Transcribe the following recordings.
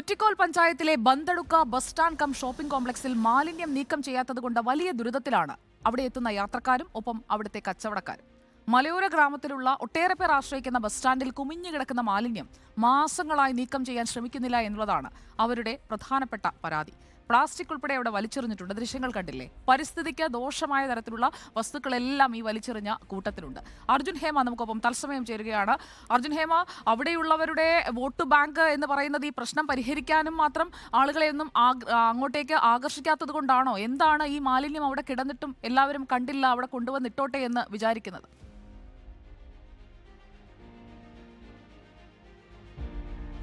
കുറ്റിക്കോൽ പഞ്ചായത്തിലെ Bandadukka bus stand cum shopping കോംപ്ലക്സിൽ മാലിന്യം നീക്കം ചെയ്യാത്തതുകൊണ്ട് വലിയ ദുരിതത്തിലാണ്. അവിടെ എത്തുന്ന യാത്രക്കാരും ഒപ്പം അവിടുത്തെ കച്ചവടക്കാരും. മലയോര ഗ്രാമത്തിലുള്ള ഒട്ടേറെ പേർ ആശ്രയിക്കുന്ന ബസ് സ്റ്റാൻഡിൽ കുമിഞ്ഞു കിടക്കുന്ന മാലിന്യം മാസങ്ങളായി നീക്കം ചെയ്യാൻ ശ്രമിക്കുന്നില്ല എന്നുള്ളതാണ് അവരുടെ പ്രധാനപ്പെട്ട പരാതി. പ്ലാസ്റ്റിക് ഉൾപ്പെടെ അവിടെ വലിച്ചെറിഞ്ഞിട്ടുണ്ട്. ദൃശ്യങ്ങൾ കണ്ടില്ലേ? പരിസ്ഥിതിക്ക് ദോഷമായ തരത്തിലുള്ള വസ്തുക്കളെല്ലാം ഈ വലിച്ചെറിഞ്ഞ കൂട്ടത്തിലുണ്ട്. അർജുൻ ഹേമ നമുക്കൊപ്പം തത്സമയം ചേരുകയാണ്. അർജുൻ ഹേമ അവിടെയുള്ളവരുടെ വോട്ട് ബാങ്ക് എന്ന് പറയുന്നത് ഈ പ്രശ്നം പരിഹരിക്കാനും മാത്രം ആളുകളെ ഒന്നും അങ്ങോട്ടേക്ക് ആകർഷിക്കാത്തത് കൊണ്ടാണോ? എന്താണ് ഈ മാലിന്യം അവിടെ കിടന്നിട്ടും എല്ലാവരും കണ്ടില്ല അവിടെ കൊണ്ടുവന്നിട്ടോട്ടെ എന്ന് വിചാരിക്കുന്നത്?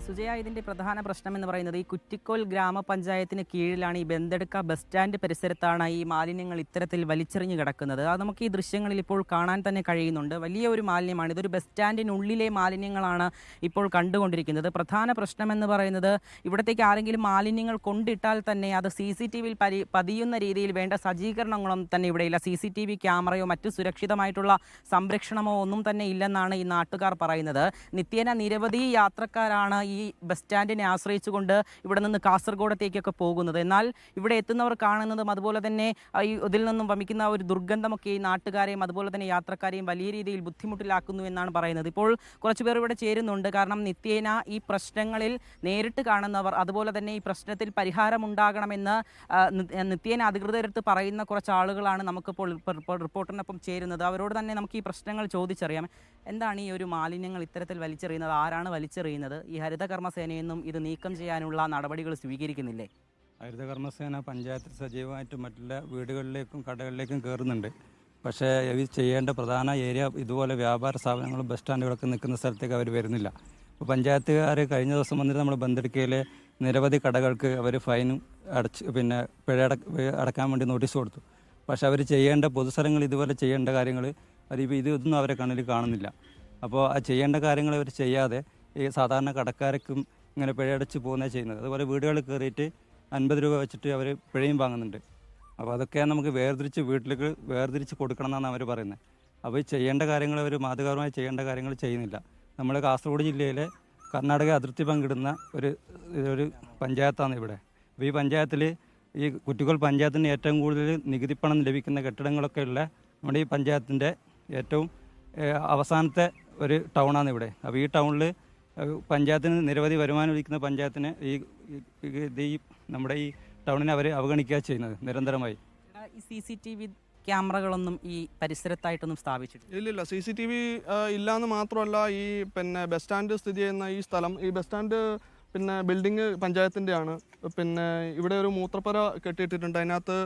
സുജയ ഇതിന്റെ പ്രധാന പ്രശ്നം എന്ന് പറയുന്നത് ഈ കുറ്റിക്കോൽ ഗ്രാമപഞ്ചായത്തിന് കീഴിലാണ് ഈ ബന്തെടുക്ക ബസ് സ്റ്റാൻഡ് പരിസരത്താണ് ഈ മാലിന്യങ്ങൾ ഇത്തരത്തിൽ വലിച്ചെറിഞ്ഞ് കിടക്കുന്നത്. അത് നമുക്ക് ഈ ദൃശ്യങ്ങളിൽ ഇപ്പോൾ കാണാൻ തന്നെ കഴിയുന്നുണ്ട്. വലിയ ഒരു മാലിന്യമാണ്. ഇതൊരു ബസ് സ്റ്റാൻഡിനുള്ളിലെ മാലിന്യങ്ങളാണ് ഇപ്പോൾ കണ്ടുകൊണ്ടിരിക്കുന്നത്. പ്രധാന പ്രശ്നം എന്ന് പറയുന്നത് ഇവിടത്തേക്ക് ആരെങ്കിലും മാലിന്യങ്ങൾ കൊണ്ടിട്ടാൽ തന്നെ അത് സി സി ടി വിയിൽ പരി പതിയുന്ന രീതിയിൽ വേണ്ട സജ്ജീകരണങ്ങളും തന്നെ ഇവിടെയില്ല സി സി ടി വി ക്യാമറയോ മറ്റു സുരക്ഷിതമായിട്ടുള്ള സംരക്ഷണമോ ഒന്നും തന്നെ ഇല്ലെന്നാണ് ഈ നാട്ടുകാർ പറയുന്നത്. നിത്യേന നിരവധി യാത്രക്കാരാണ് ഈ ബസ് സ്റ്റാൻഡിനെ ആശ്രയിച്ചുകൊണ്ട് ഇവിടെ നിന്ന് കാസർഗോഡത്തേക്കൊക്കെ പോകുന്നത്. എന്നാൽ ഇവിടെ എത്തുന്നവർ കാണുന്നതും അതുപോലെ തന്നെ ഈ ഇതിൽ നിന്നും വമിക്കുന്ന ഒരു ദുർഗന്ധമൊക്കെ ഈ നാട്ടുകാരെയും അതുപോലെ തന്നെ യാത്രക്കാരെയും വലിയ രീതിയിൽ ബുദ്ധിമുട്ടിലാക്കുന്നു എന്നാണ് പറയുന്നത്. ഇപ്പോൾ കുറച്ച് പേർ ഇവിടെ ചേരുന്നുണ്ട്. കാരണം നിത്യേന ഈ പ്രശ്നങ്ങളിൽ നേരിട്ട് കാണുന്നവർ അതുപോലെ തന്നെ ഈ പ്രശ്നത്തിൽ പരിഹാരമുണ്ടാകണമെന്ന് നിത്യേന അധികൃതരടുത്ത് പറയുന്ന കുറച്ച് ആളുകളാണ് നമുക്കിപ്പോൾ റിപ്പോർട്ടിനൊപ്പം ചേരുന്നത്. അവരോട് തന്നെ നമുക്ക് ഈ പ്രശ്നങ്ങൾ ചോദിച്ചറിയാം. എന്താണ് ഈ ഒരു മാലിന്യങ്ങൾ ഇത്തരത്തിൽ വലിച്ചെറിയുന്നത്? ആരാണ് വലിച്ചെറിയുന്നത്? ഈ ഹരിതകർമ്മസേനയൊന്നും ഇത് നീക്കം ചെയ്യാനുള്ള നടപടികൾ സ്വീകരിക്കുന്നില്ലേ? ഹരിതകർമ്മസേന പഞ്ചായത്ത് സജീവമായിട്ട് മറ്റുള്ള വീടുകളിലേക്കും കടകളിലേക്കും കയറുന്നുണ്ട്. പക്ഷേ ഇത് ചെയ്യേണ്ട പ്രധാന ഏരിയ ഇതുപോലെ വ്യാപാര സ്ഥാപനങ്ങളും ബസ് സ്റ്റാൻഡുകളൊക്കെ നിൽക്കുന്ന സ്ഥലത്തേക്ക് അവർ വരുന്നില്ല. ഇപ്പോൾ പഞ്ചായത്തുകാർ കഴിഞ്ഞ ദിവസം വന്നിട്ട് നമ്മൾ ബന്തെടുക്കയിലെ നിരവധി കടകൾക്ക് അവർ ഫൈനും അടച്ച് പിന്നെ പിഴ അടക്ക അടക്കാൻ വേണ്ടി നോട്ടീസ് കൊടുത്തു. പക്ഷേ അവർ ചെയ്യേണ്ട പൊതുസ്ഥലങ്ങൾ ഇതുപോലെ ചെയ്യേണ്ട കാര്യങ്ങൾ ഇത് ഇതൊന്നും അവരെ കണ്ണിൽ കാണുന്നില്ല. അപ്പോൾ ആ ചെയ്യേണ്ട കാര്യങ്ങൾ അവർ ചെയ്യാതെ ഈ സാധാരണ കടക്കാർക്കും ഇങ്ങനെ പിഴയടച്ച് പോകുന്നതാണ് ചെയ്യുന്നത്. അതുപോലെ വീടുകളിൽ കയറിയിട്ട് അൻപത് രൂപ വെച്ചിട്ട് അവർ പിഴയും വാങ്ങുന്നുണ്ട്. അപ്പോൾ അതൊക്കെ നമുക്ക് വേർതിരിച്ച് വീട്ടിലേക്ക് വേർതിരിച്ച് കൊടുക്കണം എന്നാണ് അവർ പറയുന്നത് അപ്പോൾ ചെയ്യേണ്ട കാര്യങ്ങൾ അവർ മാതൃകാപരമായി ചെയ്യേണ്ട കാര്യങ്ങൾ ചെയ്യുന്നില്ല. നമ്മുടെ കാസർഗോഡ് ജില്ലയിലെ കർണാടക അതിർത്തി പങ്കിടുന്ന ഒരു ഒരു പഞ്ചായത്താണ് ഇവിടെ. അപ്പോൾ ഈ പഞ്ചായത്തിൽ ഈ കുറ്റിക്കോൾ പഞ്ചായത്തിന് ഏറ്റവും കൂടുതൽ പണം ലഭിക്കുന്ന കെട്ടിടങ്ങളൊക്കെ ഉള്ള നമ്മുടെ ഈ പഞ്ചായത്തിന്റെ ഏറ്റവും അവസാനത്തെ ഒരു ടൗണാണ് ഇവിടെ. അപ്പോൾ ഈ ടൗണിൽ പഞ്ചായത്തിന് നിരവധി വരുമാനം ലഭിക്കുന്ന പഞ്ചായത്തിന് ഈ ഇത് ഈ നമ്മുടെ ഈ ടൗണിനെ അവർ അവഗണിക്കുക ചെയ്യുന്നത് നിരന്തരമായി. ഈ സി സി ടി വി ക്യാമറകളൊന്നും ഈ പരിസരത്തായിട്ടൊന്നും സ്ഥാപിച്ചിട്ടില്ല. ഇല്ലില്ല സി സി ടി വി ഇല്ലാന്ന് മാത്രമല്ല ഈ പിന്നെ ബസ് സ്റ്റാൻഡ് സ്ഥിതി ചെയ്യുന്ന ഈ സ്ഥലം ഈ ബസ് സ്റ്റാൻഡ് പിന്നെ ബിൽഡിംഗ് പഞ്ചായത്തിന്റെയാണ്. പിന്നെ ഇവിടെ ഒരു മൂത്രപ്പുര കെട്ടിയിട്ടിട്ടുണ്ട്. അതിനകത്ത്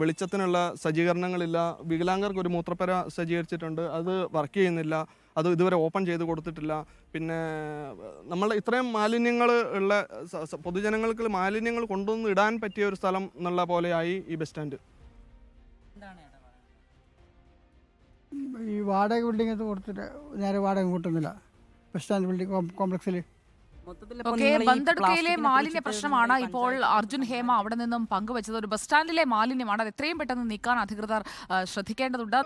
വെളിച്ചത്തിനുള്ള സജ്ജീകരണങ്ങളില്ല. വികലാംഗർക്ക് ഒരു മൂത്രപ്പര സജ്ജീകരിച്ചിട്ടുണ്ട്. അത് വർക്ക് ചെയ്യുന്നില്ല. അത് ഇതുവരെ ഓപ്പൺ ചെയ്ത് കൊടുത്തിട്ടില്ല. പിന്നെ നമ്മൾ ഇത്രയും മാലിന്യങ്ങൾ ഉള്ള പൊതുജനങ്ങൾക്ക് മാലിന്യങ്ങൾ കൊണ്ടുവന്ന് ഇടാൻ പറ്റിയ ഒരു സ്ഥലം എന്നുള്ള പോലെയായി ഈ ബസ് സ്റ്റാൻഡ്. ഈ വാടക ബിൽഡിംഗ് കൊടുത്തിട്ട് നേരെ വാടക കൂട്ടുന്നില്ല. ബസ് സ്റ്റാൻഡ് ബിൽഡിംഗ് കോംപ്ലക്സിൽ ഓക്കെ ബന്ദടുക്കയിലെ മാലിന്യ പ്രശ്നമാണ് ഇപ്പോൾ അർജുൻ ഹേമ അവിടെ നിന്നും പങ്കുവച്ചത്. ഒരു ബസ് സ്റ്റാൻഡിലെ മാലിന്യമാണ്. അത് എത്രയും പെട്ടെന്ന് നീക്കാൻ അധികൃതർ ശ്രദ്ധിക്കേണ്ടതുണ്ട്.